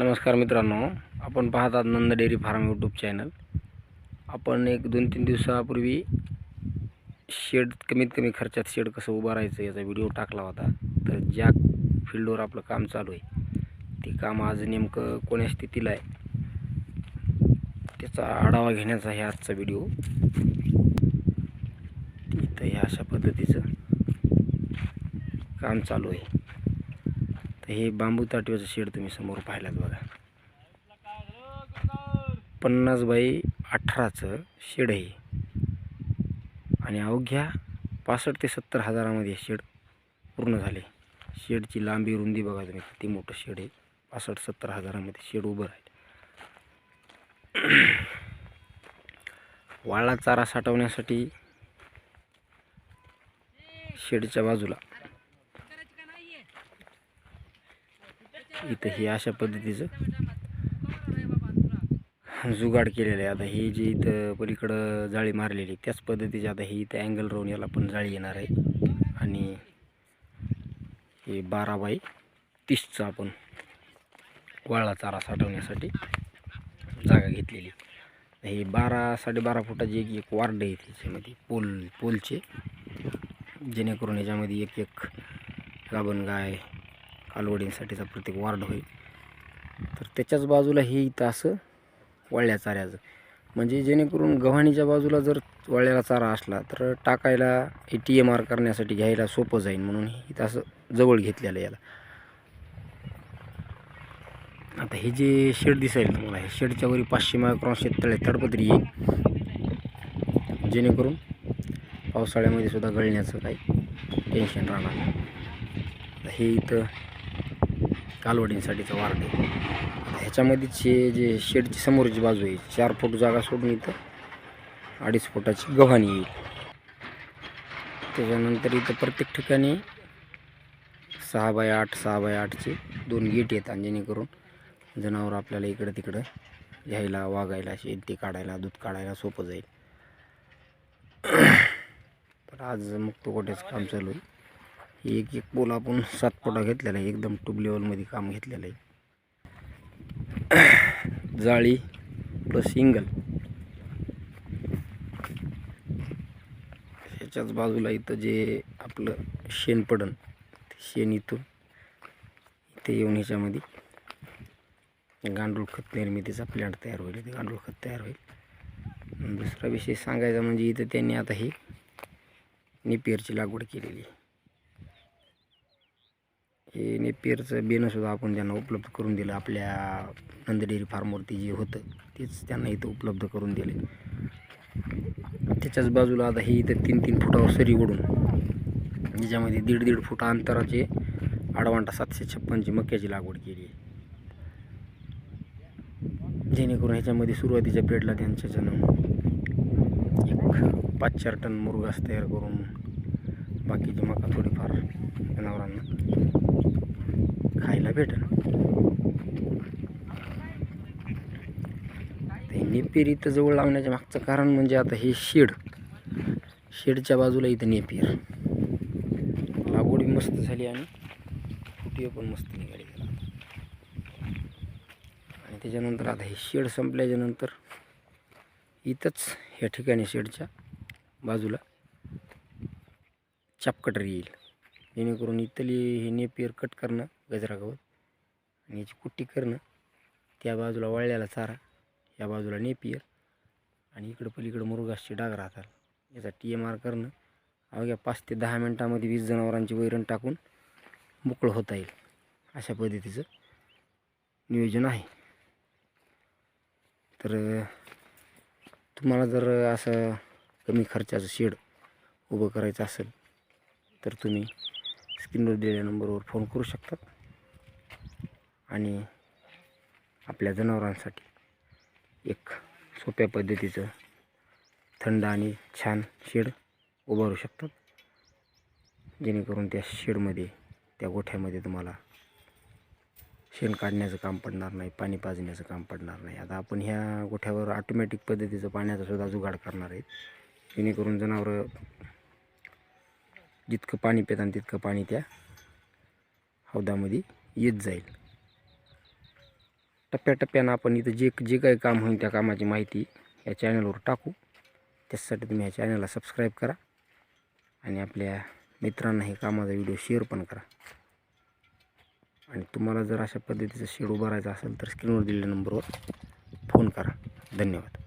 नमस्कार मित्रांनो आपण पाहतात Nand dairy farm YouTube channel आपण एक दोन तीन दिवसापूर्वी शेड कमीत कमी खर्चात शेड कसं उभारायचं याचा व्हिडिओ टाकला होता. तर ज्या फील्डवर आपलं काम चालू आहे ते काम आज नेमकं कोण्या स्थितीला आहे त्याचा आढावा घेण्याचा हे आजचा व्हिडिओ इथं हे अशा पद्धतीचं काम चालू आहे. हे बांबू ताटव्याचं शेड तुम्ही समोर पाहिलात बघा. पन्नास बाय अठराचं शेड आहे. आणि अवघ्या पासष्ट ते सत्तर हजारामध्ये हे शेड पूर्ण झाले. शेडची लांबी रुंदी बघा तुम्ही किती मोठं शेड आहे. पासष्ट सत्तर हजारामध्ये शेड उभं राहील. वाळा चारा साठवण्यासाठी शेडच्या बाजूला इथं हे अशा पद्धतीचं जुगाड केलेलं आहे. आता ही जी इथं पलीकडं जाळी मारलेली त्याच पद्धतीची आता ही इथं अँगल राहून याला पण जाळी येणार आहे. आणि हे बारा बाय तीसचं आपण वाळा चारा साठवण्यासाठी जागा घेतलेली हे बारा साडेबारा फुटाची एक एक वार्ड आहे त्याच्यामध्ये पोल पोलचे. जेणेकरून याच्यामध्ये एक एक गाभण गाय कालवडींसाठीचा प्रत्येक वार्ड होईल. तर त्याच्याच बाजूला हे इथं असं वळल्या चाऱ्याचं. म्हणजे जेणेकरून गव्हाणीच्या बाजूला जर वळल्याला चारा असला तर टाकायला ए टी एम आर करण्यासाठी घ्यायला सोपं जाईल म्हणून हे इथं असं जवळ घेतलेलं याला. आता हे जे शेड दिसेल तुम्हाला हे शेडच्या वरी पाचशे मायक्रॉन शेततळे तडपत्री येईल. जेणेकरून पावसाळ्यामध्ये सुद्धा गळण्याचं काही टेन्शन राहणार नाही. हे इथं कालवडींसाठीचं वार्ड आहे. ह्याच्यामध्येच हे जे शेडची समोरची बाजू आहे चार फूट जागा सोडून इथं अडीच फुटाची गव्हाणी येईल. त्याच्यानंतर इथं प्रत्येक ठिकाणी सहा बाय आठ सहा बाय आठचे दोन गेट येतात जेणेकरून जनावर आपल्याला इकडं तिकडं घ्यायला वागायला शेती काढायला दूध काढायला सोपं जाईल. तर आज मुक्त कोट्याचं काम चालू आहे. एक एक पोल आपण सात पोटा घेतलेला आहे. एकदम टूब लेवलमध्ये काम घेतलेलं आहे. जाळी प्लस सिंगल ह्याच्याच बाजूला इथं जे आपलं शेण पडन ते शेण इथून इथे येऊन ह्याच्यामध्ये गांडूळ खत निर्मितीचा प्लॅन्ट तयार होईल. ते गांडूळ खत तयार होईल. दुसरा विषय सांगायचा म्हणजे इथं त्यांनी आता ही निपियरची लागवड केलेली आहे. हे नेपियरचं बेनंसुद्धा आपण त्यांना उपलब्ध करून दिलं आपल्या नंद डेअरी फार्मवरती जे होतं तेच त्यांना इथं उपलब्ध करून दिले. त्याच्याच बाजूला आता हे इथं तीन तीन फुटावर सरी ओढून ज्याच्यामध्ये दीड दीड फुटा अंतराचे आडवांटा सातशे छप्पनची मक्याची लागवड केली आहे. जेणेकरून ह्याच्यामध्ये सुरुवातीच्या पिरियडला त्यांच्याच्यानं एक पाच चार टन मुरगास तयार करून बाकीची मका थोडीफार जनावरांना खायला भेटेल हे इथं जवळ लावण्याच्या मागचं कारण म्हणजे आता हे शेड. शेडच्या बाजूला इथं नेपेर. लागवडी मस्त झाली आणि फुटी पण मस्त निघाली. आणि त्याच्यानंतर आता हे शेड संपल्याच्या नंतर इथंच ह्या ठिकाणी शेडच्या बाजूला चापकटर येईल. जेणेकरून इथली हे नेपियर कट करणं गजरा गवत आणि याची कुट्टी करणं त्या बाजूला वळल्याला चारा या बाजूला नेपियर आणि इकडं पलीकडं मुरुगासचे डाग राहतात. याचा टी एम आर करणं अवघ्या पाच ते दहा मिनटामध्ये वीस जनावरांची वैरण टाकून मोकळं होता येईल. अशा पद्धतीचं नियोजन आहे. तर तुम्हाला जर असं कमी खर्चाचं शेड उभं करायचं असेल तर तुम्ही स्क्रीनवर दिलेल्या नंबरवर फोन करू शकतात. आणि आपल्या जनावरांसाठी एक सोप्या पद्धतीचं थंड आणि छान शेड उभारू शकतात. जेणेकरून त्या शेडमध्ये त्या गोठ्यामध्ये तुम्हाला शेण काढण्याचं काम पडणार नाही पाणी पाजण्याचं काम पडणार नाही. आता आपण ह्या गोठ्यावर ऑटोमॅटिक पद्धतीचं पाण्याचा सुद्धा जुगाड करणार आहे जेणेकरून जनावरं जितकं पाणी पितात तितकं पाणी त्या हौदामध्ये येत जाईल. टप्प्याटप्प्यानं आपण इथं जे जे काही काम होईल त्या कामाची माहिती या चॅनलवर टाकू. त्यासाठी तुम्ही ह्या चॅनलला सबस्क्राईब करा आणि आपल्या मित्रांना हे कामाचा व्हिडिओ शेअर पण करा. आणि तुम्हाला जर अशा पद्धतीचं शेड उभारायचं असेल तर स्क्रीनवर दिलेल्या नंबरवर फोन करा. धन्यवाद.